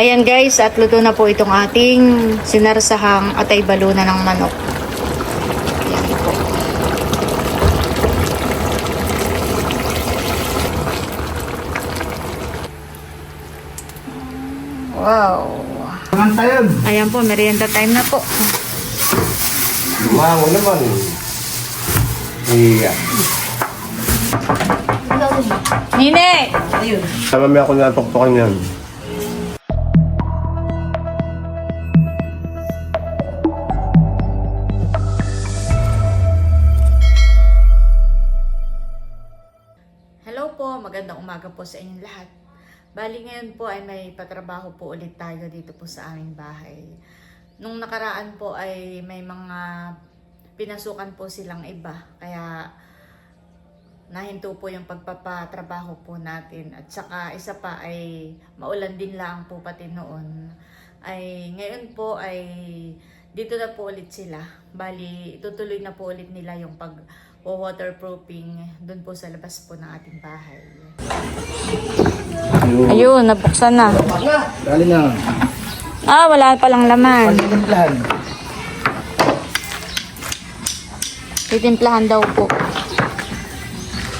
Ayan guys, at luto na po itong ating sinarsahang atay baluna ng manok. Ayan po. Wow. Naman tayo. Ayan po, merienda time na po. Wow naman. Iya. Nine! Tama mo ako natoktokan yan. Po sa inyong lahat. Bali ngayon po ay may patrabaho po ulit tayo dito po sa aming bahay. Nung nakaraan po ay may mga pinasukan po silang iba. Kaya nahinto po yung pagpapatrabaho po natin. At saka isa pa ay maulan din lang po pati noon. Ay ngayon po ay dito na po ulit sila. Bali, itutuloy na po ulit nila yung pag waterproofing doon po sa labas po ng ating bahay. Ayun, nabuksan na. Dali na. Ah, wala palang laman. Timplahan. Titimplahan daw po.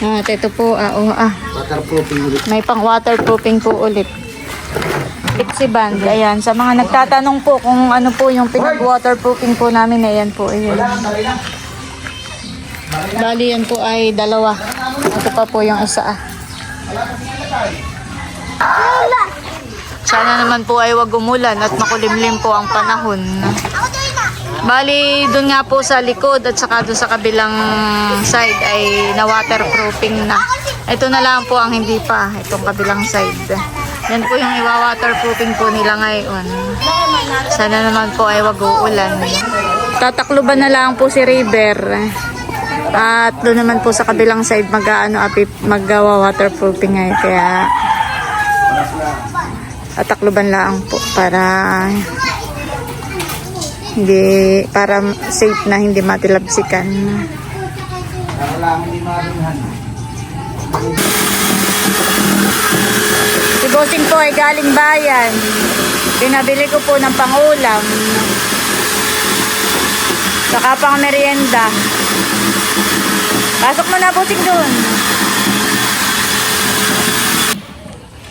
At ito po, ah, oh, ah, Waterproofing ulit. may pang waterproofing po ulit. Pixie band, ayan. Sa mga nagtatanong po kung ano po yung pinag-waterproofing po namin, ayan po, ayan. Bali yan po ay dalawa. Ito pa po yung isa ah. Sana naman po ay wag umulan at makulimlim po ang panahon. Bali, doon nga po sa likod at saka doon sa kabilang side ay na waterproofing na. Ito na lang po ang hindi pa, itong kabilang side. Yan po yung iwa-waterproofing po nila ngayon. Sana naman po ay wag uulan. Tatakluban na lang po si River. At doon naman po sa kabilang side mag-ano apip maggawa waterproofing ngayon kaya tatakluban lang po para hindi para safe na hindi matilabsikan. Para lang hindi marinhan. Si Bossing po ay galing bayan. Pinabili ko po ng pangulam. Saka pang merienda. Pasok mo na Bossing dun.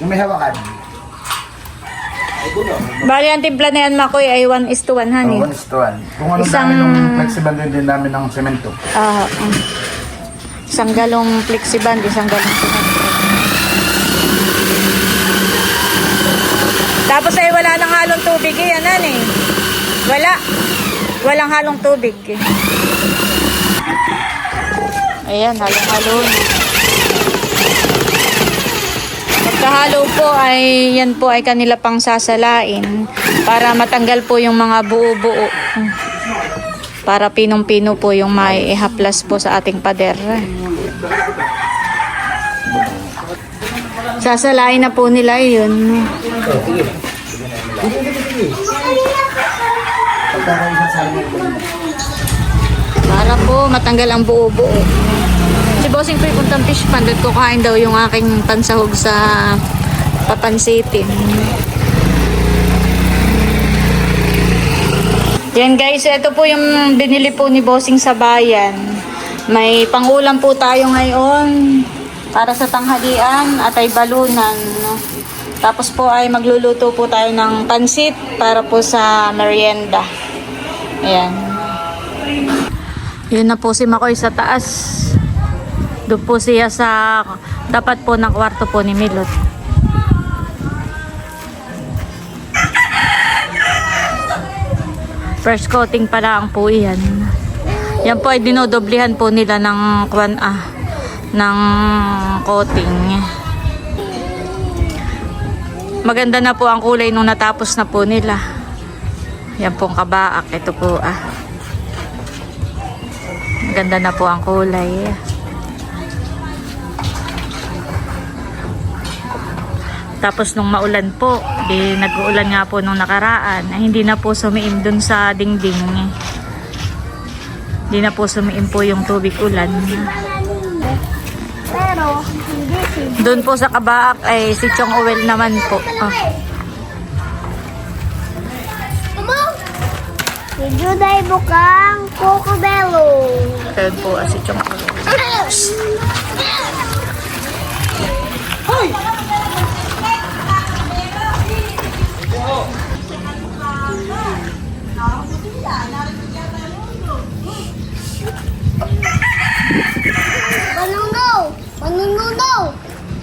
Yung may hawakan. Bali ang timpla na yan Makoy ay 1 is to 1 honey. Oh, one is to one. Kung ano Isang- dami nung flexible din namin ng semento. Ah, mm. isang galong flexiband, isang galong cement. Tapos ay wala nang halong tubig eh, yan eh. Wala. Walang halong tubig eh. Ayan, halong-halo. Pagkahalo po ay yan po ay kanila pang sasalain para matanggal po yung mga buo-buo. Para pinong-pino po yung may ihaplas po sa ating pader. Sasalain na po nila yun. Para po matanggal ang buo-buo. Po puntang fish pond at kukain daw yung aking pansahog sa papansitin. Yan guys, ito po yung binili po ni Bossing sa bayan. May pangulam po tayo ngayon para sa tanghalian at ay balunan. Tapos po ay magluluto po tayo ng pansit para po sa merienda. Ayan. Yun na po si Makoy sa taas. Doon po siya sa dapat po ng kwarto po ni Milot. First coating pa lang po iyan. Yan po ay dinodoblihan po nila ng kwan ah ng coating. Maganda na po ang kulay nung natapos na po nila. Yan pong kabaak. Ito po ah. Maganda na po ang kulay. Tapos nung maulan po, di nag-uulan nga po nung nakaraan, ay hindi na po sumiim dun sa dingding. Eh. Hindi na po sumiim po yung tubig ulan. Pero. Doon po sa kabaak ay si Chong Owel naman po. Oh. Si Juday Bukang Cocobello. Ayan po, ah, si Chong Owel.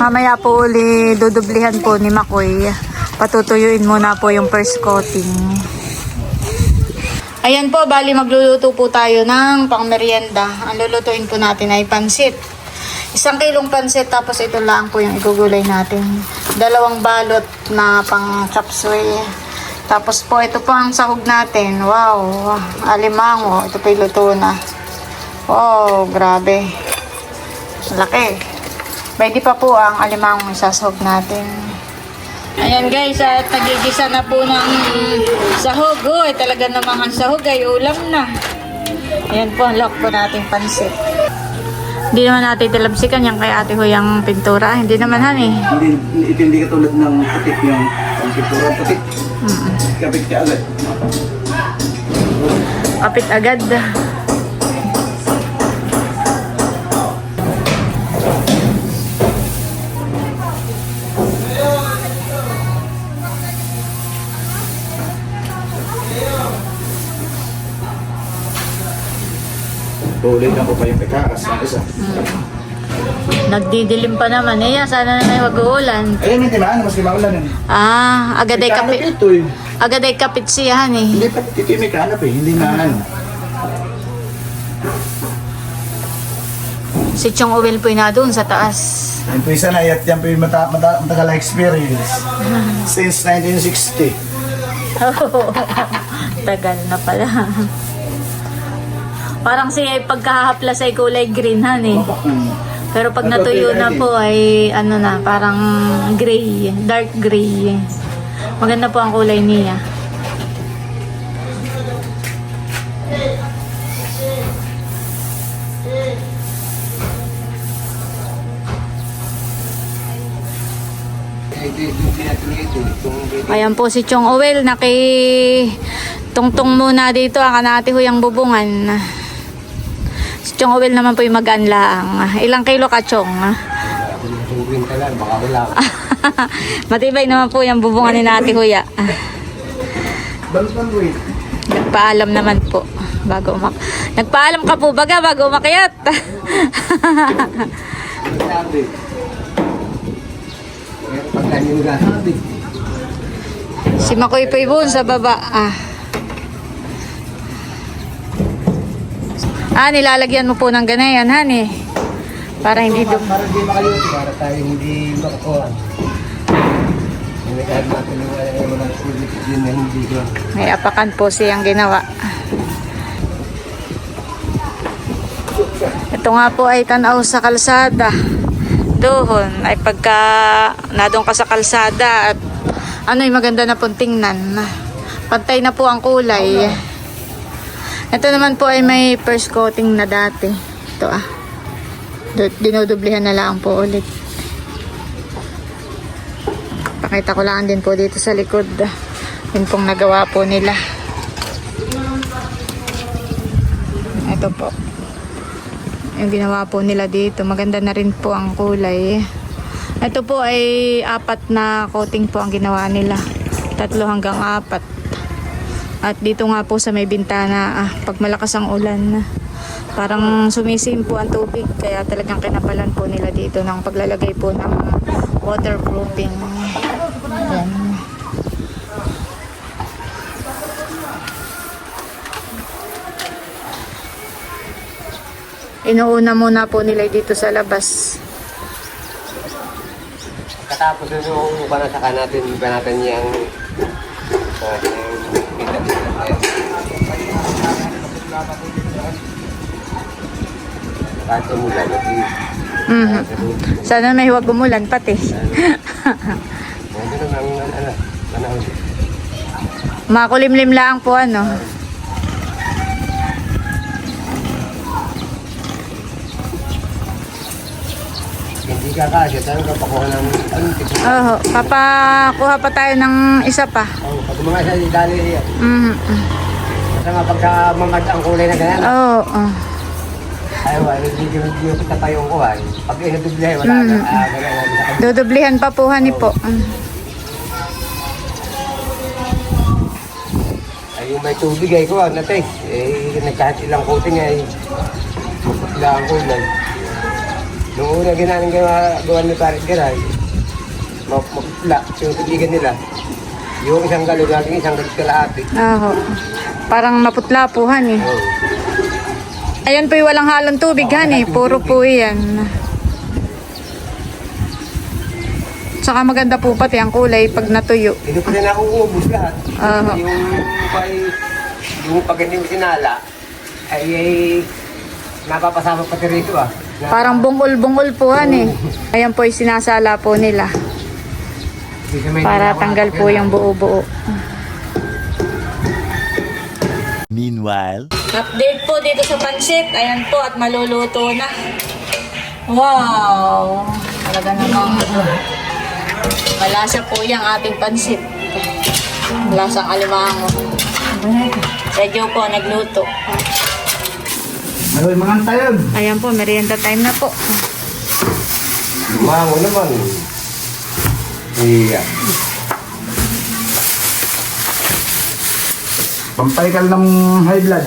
Mamaya po uli dudublihan po ni Makoy. Patutuyuin muna po yung first coating. Ayan po, bali magluluto po tayo ng pangmeryenda. Ang lulutuin po natin ay pansit. Isang kilong pansit tapos ito lang po yung igugulay natin. Dalawang balot na pang chop suey. Tapos po ito po ang sahog natin. Wow, alimango. Ito po yung luto na. Wow, grabe. Laki. Pwede pa po ang alimang sasahog natin. Ayan guys, at nagigisa na po ng sahog. Oh, eh, talaga namang ang sahog ay ulam na. Ayan po, ang lock po nating pansit. Hindi naman natin tilabsikan yung kay ate Huyang pintura. Hindi naman han eh. Hindi, ito hindi katulad ng putik yung pangkitura putik. Kapit ka agad. Kapit agad. Tuloy na ko pa yung pekakas ng isa. Nagdidilim pa naman. Eh, sana na may wag-uulan. Ayun, hindi maano, maski maulan. Ah, agad ay May kapit. ito eh. Agad ay kapit siyahan eh. Hindi pa, yung may kanap eh, hindi maano. Si Chong Owel po na doon sa taas. Yan po isa na, yan po yung mata, mata, matagal na experience. Since 1960. Tagal na pala. Parang siya ay pagkahaplas ay kulay green han eh. Hmm. Pero pag natuyo na po ay ano na, parang gray, dark gray. Maganda po ang kulay niya. Ayan po si Chong Owel, naki tungtong muna dito ang kanati huyang bubungan. Si Chong Owel naman po yung mag-anlaang. Ilang kilo ka, Chong? Lang. Matibay naman po yung bubungan ni Nati Huya. Nagpaalam naman po bago umak. Nagpaalam ka po baga bago umakyat. Si Makoy po ibon sa baba. Ah. Ah, nilalagyan mo po ng ganayan, honey. Para hindi dum... Para hindi makayuti, para tayo hindi yung uh, hindi ko. May apakan po siyang ginawa. Ito nga po ay tanaw sa kalsada. Doon ay pagka nadong ka sa kalsada at ano ay maganda na pong tingnan. Pantay na po ang kulay. Ito naman po ay may first coating na dati. Ito ah. Dinudublihan na lang po ulit. Pakita ko lang din po dito sa likod. Yun pong nagawa po nila. Ito po. Yung ginawa po nila dito. Maganda na rin po ang kulay. Ito po ay apat na coating po ang ginawa nila. Tatlo hanggang apat. At dito nga po sa may bintana, ah, pag malakas ang ulan, parang sumisim po ang tubig. Kaya talagang kinapalan po nila dito ng paglalagay po ng waterproofing. Yan. Inuuna muna po nila dito sa labas. Katapos na yung para natin, ba natin yung Kahit umulan, Mhm. Sana may huwag umulan pati. Makulimlim lang po ano. Hindi ka kasya, tanong ka pakuha ng ano, tipo. Oo, papakuha pa tayo ng isa pa. Oh, pag mga sa dali yan. Mhm. Kasi nga pagka mamad ang kulay na ganyan, Oo. oh. ayaw, ay, hindi yung kita pa yung kuhan. Pag inadubli, wala na. Mm. Ang sa Dudublihan pa po hani po. Mm. Ay, yung may tubig ay kuhan, natin. Eh, nagkahit ilang coating ay maputla ang kulay. Noong una ginamit gawa, gawa ni Parit Garay, map- maputla, yung tubigan nila. Yung isang galon, laging isang galon kalahati. Oo. Parang maputla po hani. Oh. Ayan po walang halong tubig hani. Puro po yan. Saka maganda po pati ang kulay pag natuyo. Hindi ko rin ako umubos lahat. Aha. Yung pay, yung pag hindi mo sinala, ay, ay napapasama pati rito ah. Parang bungol-bungol po hani. Ayan po yung sinasala po nila. Para tanggal po yung buo-buo. Meanwhile. Update po dito sa pansit. Ayan po at maluluto na. Wow! Talaga namang malasa po yung ating pansit. Lasang alimango. Sa Joe po nagluto. Yung mga tayon? Ayan po, merienda time na po. Mango naman. Iya. Pampaikan ng high blood.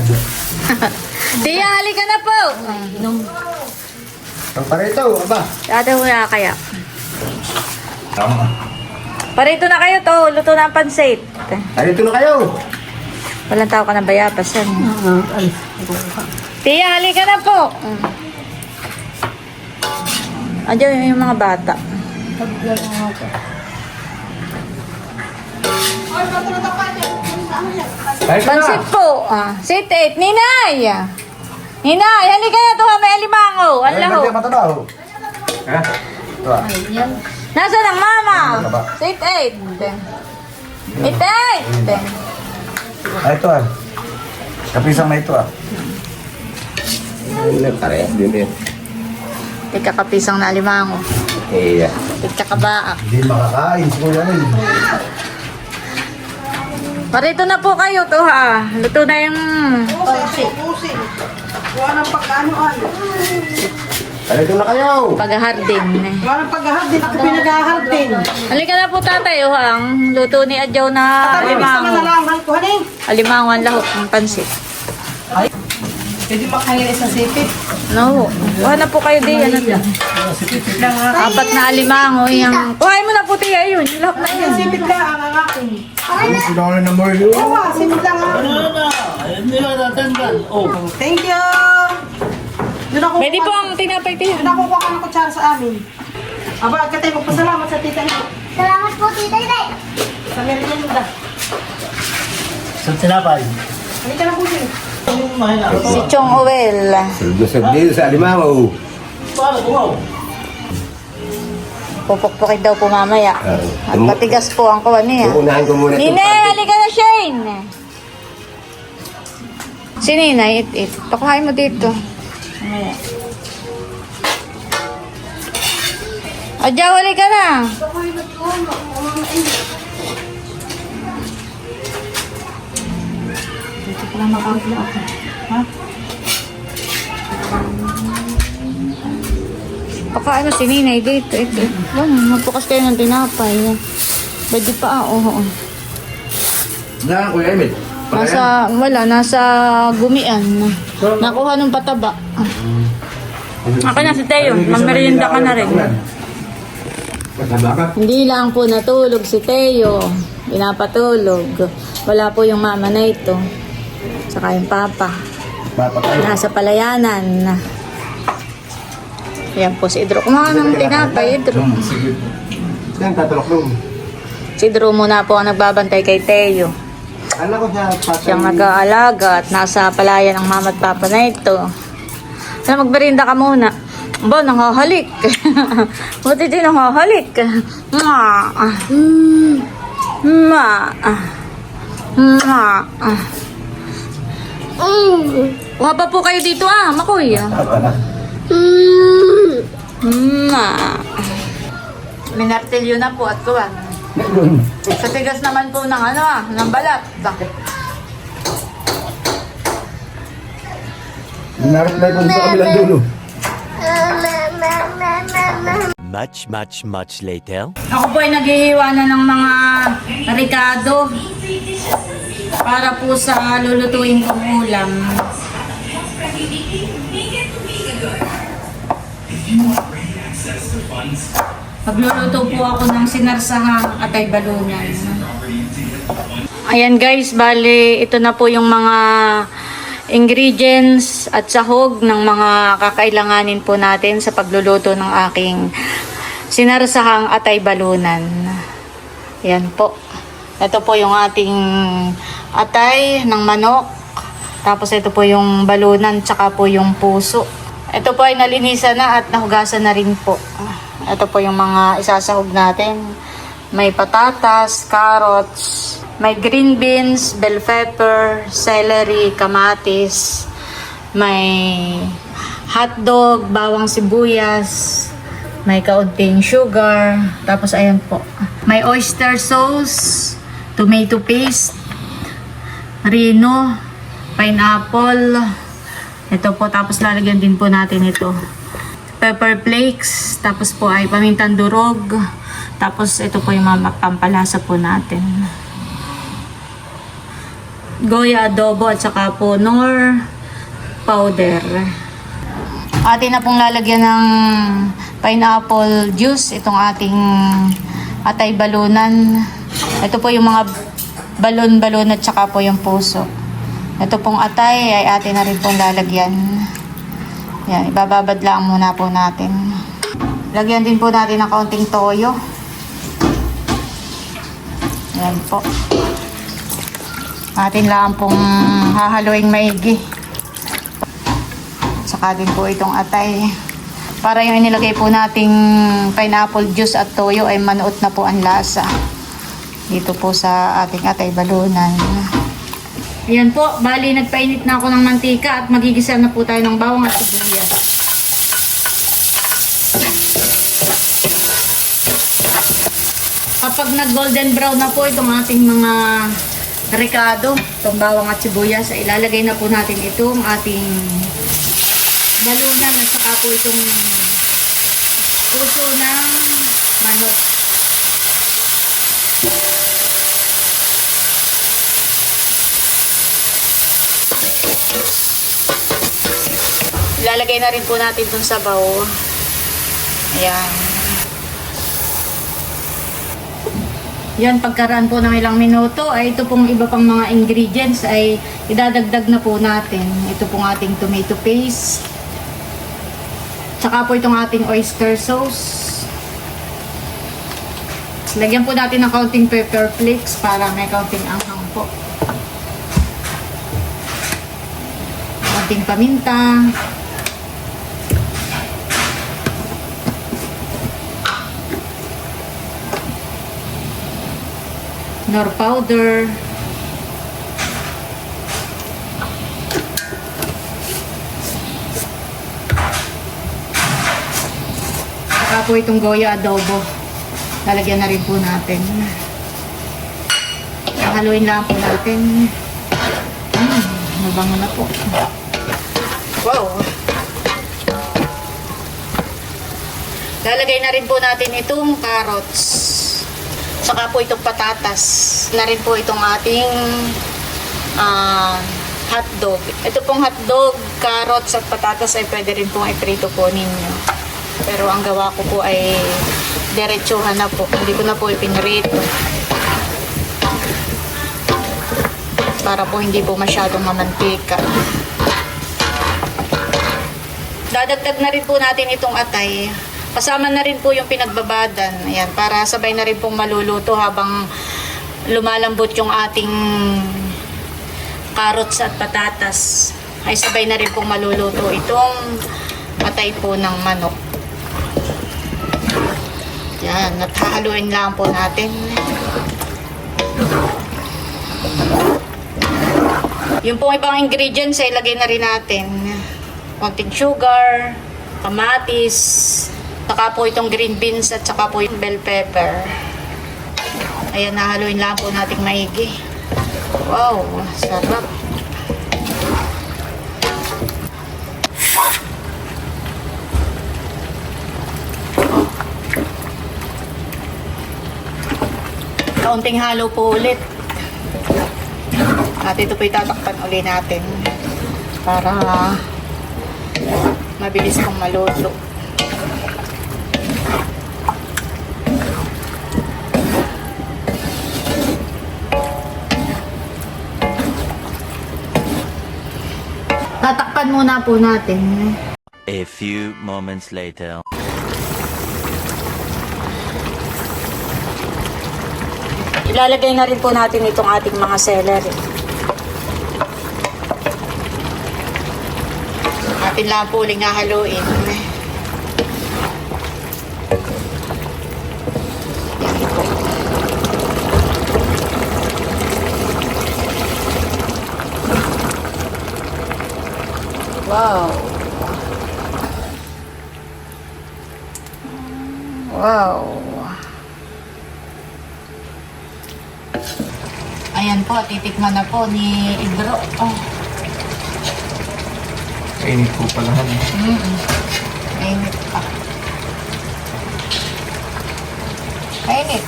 Tia, halika na po! Nung Ang parito, aba. ate wala kaya. Tama. Parito na kayo to, luto na ang pansit. Parito na kayo. Walang tao ka na bayabas yan. Tia, halika na po. Andiyan yung mga bata. Pansit po. Ah, sit eight. Ninay! Ninay, halika na to. May alimango. Ang laho. Ha? Nasaan ang mama? Sit eight. Sit eight. Ay, ito ah. Kapisang na ito ah. Ano pare? Din din. Tigkakapisang na alimango. Iya. Tigkakabaak. Hindi makakain. Siguro yan eh. Parito na po kayo to ha. Luto na yung... Parito na kayo. Paghahardin. Parang paghahardin, ako pinaghahardin. Halika na po tatay, oh, ang luto ni Adjaw na alimango. Alimango ang lahok ng pansit. Pwede makahingin isang sipit. No, kuha na po kayo di. Ano dyan? Sipit lang ha. Apat na alimango. Yung... Kuhain mo na po tiya yun. Yung lahok na yun. Sipit lang ang ang akin. Ano sila na more yun? Ha, sipit lang ha. Thank you. Pwede po ang tinapay tiya. Doon ako kuha ka ng kutsara sa amin. Aba, agad tayo magpasalamat sa tita niyo. Salamat po, Tita Inay. Sa merienda. Sa tinapay. Halika na po din. Si Chong Owel. Lusog dito sa alimango. Pupukpukin daw po mamaya. At matigas po ang kuha niya. Uunahan ko muna. Nine, halika na Shane. Si Ninay, it, it. Pakuhain mo dito. Mamaya. Adjaw, halika na. Pakain mo si Ninay dito. Ito. Yan, magbukas kayo ng tinapay. Pwede pa, ah, oo. Na, Kuya Emil. Nasa, wala, nasa gumian. Nakuha nung pataba. Ako na si Teo, magmerienda ka na rin. Hindi lang po natulog si Teo. Pinapatulog. Wala po yung mama na ito. Saka yung papa. Nasa palayanan. Yan po si Idro. Kumain ng tinapay, Idro. Sige. Tatulok nung. Si Idro muna po ang nagbabantay kay Teo. Siyang nag-aalaga at nasa palayan ng mama at papa na ito. Ano, magberinda ka muna. Ba, nangahalik. Buti din nangahalik. Ma. Ma. Ma. Mm. Kuha pa po kayo dito ah, makoy. Mm. Ma. Minartilyo na po at kuwan. Sa tigas naman po ng ano ah, ng balat. Bakit? Narin na kung sa kabilang dulo. Much, much, much later. Ako po ay naghihiwa na ng mga ricado para po sa lulutuin kong ulam. Magluluto po ako ng sinarsahang atay balunan. Ayan guys, bali ito na po yung mga ingredients at sahog ng mga kakailanganin po natin sa pagluluto ng aking sinarsahang atay balunan. Ayan po. Ito po yung ating atay ng manok. Tapos ito po yung balunan tsaka po yung puso. Ito po ay nalinisan na at nahugasan na rin po. Ito po yung mga isasahog natin. May patatas, carrots, may green beans, bell pepper, celery, kamatis, may hotdog, bawang sibuyas, may kaunting sugar, tapos ayan po. May oyster sauce, tomato paste, rino, pineapple, ito po, tapos lalagyan din po natin ito. Pepper flakes, tapos po ay pamintang durog, tapos ito po yung mga pampalasa po natin. Goya adobo at saka po nor powder. Atin na pong lalagyan ng pineapple juice itong ating atay balunan. Ito po yung mga balon-balon at saka po yung puso. Ito pong atay ay atin na rin pong lalagyan. Yan, ibababad muna po natin. Lagyan din po natin ng kaunting toyo. Yan po. Atin lang pong hahaluing maigi. Saka din po itong atay. Para yung inilagay po nating pineapple juice at toyo ay manuot na po ang lasa. Dito po sa ating atay balunan. Ayan po, bali nagpainit na ako ng mantika at magigisa na po tayo ng bawang at sibuyas. Kapag nag golden brown na po itong ating mga ricado, itong bawang at sibuyas, ay ilalagay na po natin itong ating balunan at saka po itong puso ng manok. Ilalagay na rin po natin itong sabaw. Ayan. Yan, pagkaraan po ng ilang minuto, ay ito pong iba pang mga ingredients ay idadagdag na po natin. Ito pong ating tomato paste. Tsaka po itong ating oyster sauce. Lagyan po natin ng kaunting pepper flakes para may kaunting anghang po. Kaunting paminta. Nor powder. Saka po itong goya adobo. Lalagyan na rin po natin. Haluin lang po natin. Mm, mabango na po. Wow! Lalagay na rin po natin itong carrots. Saka po itong patatas na rin po itong ating ah, hotdog. Ito pong hotdog, carrots at patatas ay pwede rin pong iprito po ninyo. Pero ang gawa ko po ay diretsuhan na po. Hindi ko na po ipinrito. Para po hindi po masyadong mamantika. Dadagdag na rin po natin itong atay. Kasama na rin po yung pinagbabadan. Ayan, para sabay na rin pong maluluto habang lumalambot yung ating carrots at patatas. Ay sabay na rin pong maluluto itong matay po ng manok. Yan, at hahaluin lang po natin. Yung pong ibang ingredients ay ilagay na rin natin. Konting sugar, kamatis, saka po itong green beans at saka po yung bell pepper. Ayan, nahaluin lang po nating maigi. Wow, sarap. Kaunting halo po ulit. At ito po itatakpan uli natin para mabilis pong maluto. Tatakpan muna po natin. A few moments later. Ilalagay na rin po natin itong ating mga celery. Atin lang po uling hahaluin. Wow. Wow. Ayan po, titikman na po ni Ibro. Oh, Kainit po pala. mm Mainit pa. Mainit.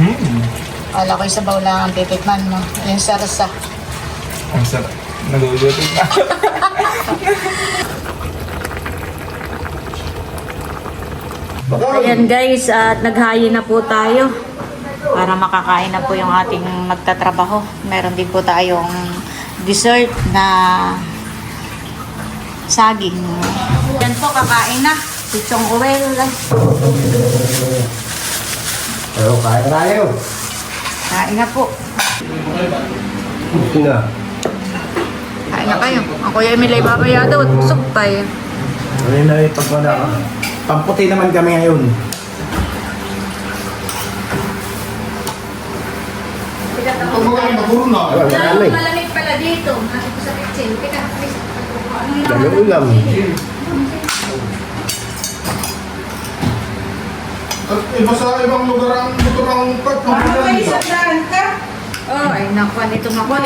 Hmm. Kala ko isabaw lang ang titikman mo. Yung sarsa. Ang sarap. Nagulutin na. Ayan guys, at naghayi na po tayo para makakain na po yung ating magtatrabaho. Meron din po tayong dessert na saging. Yan po, kakain na. Pichong uwel. Pero kaya tayo. Kain na po. Sino? Kain na kayo. Ang Kuya Emil ay babaya daw at busog pa eh. Ano na yung pag wala ka? Pamputi naman kami ngayon. Wala na Malamig pala dito. Nasa ko sa kitchen. Teka, please. Dami ulam. At iba sa ibang lugar ang motor ang kat ng Oh, ay nakuha nito nakuha.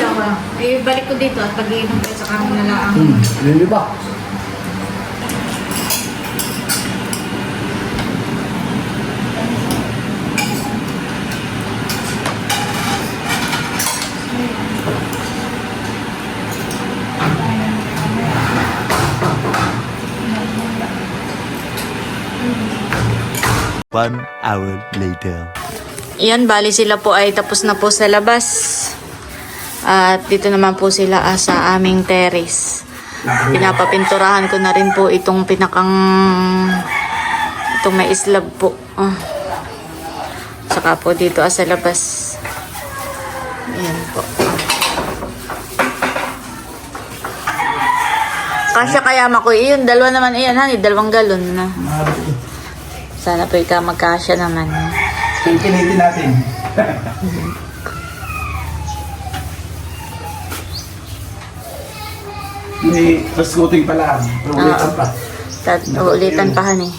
Ay, balik ko dito at pag-iinom ko sa kami na lang. Yun di One hour later. Yan, bali sila po ay tapos na po sa labas. At dito naman po sila ah, sa aming terrace. Pinapapinturahan ko na rin po itong pinakang itong may islab po. Ah. Saka po dito ah, sa labas. Ayan po. Kasya kaya mako iyon, dalawa naman iyan, hani, dalawang galon na. Sana po ikaw magkasya naman. Pinitin natin. May paskuting pala. Ulitan pa. Tat, ulitan pa hani.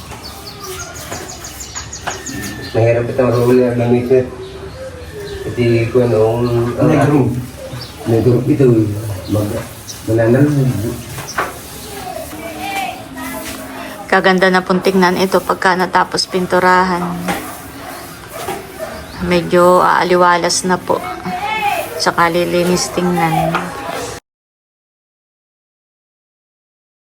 Mahirap itong roller ng mister. Kasi kung noong... Negro. Negro ito. Mag... Mananal. Kaganda na pong tingnan ito pagka natapos pinturahan. Medyo aaliwalas na po. Saka lilinis tingnan.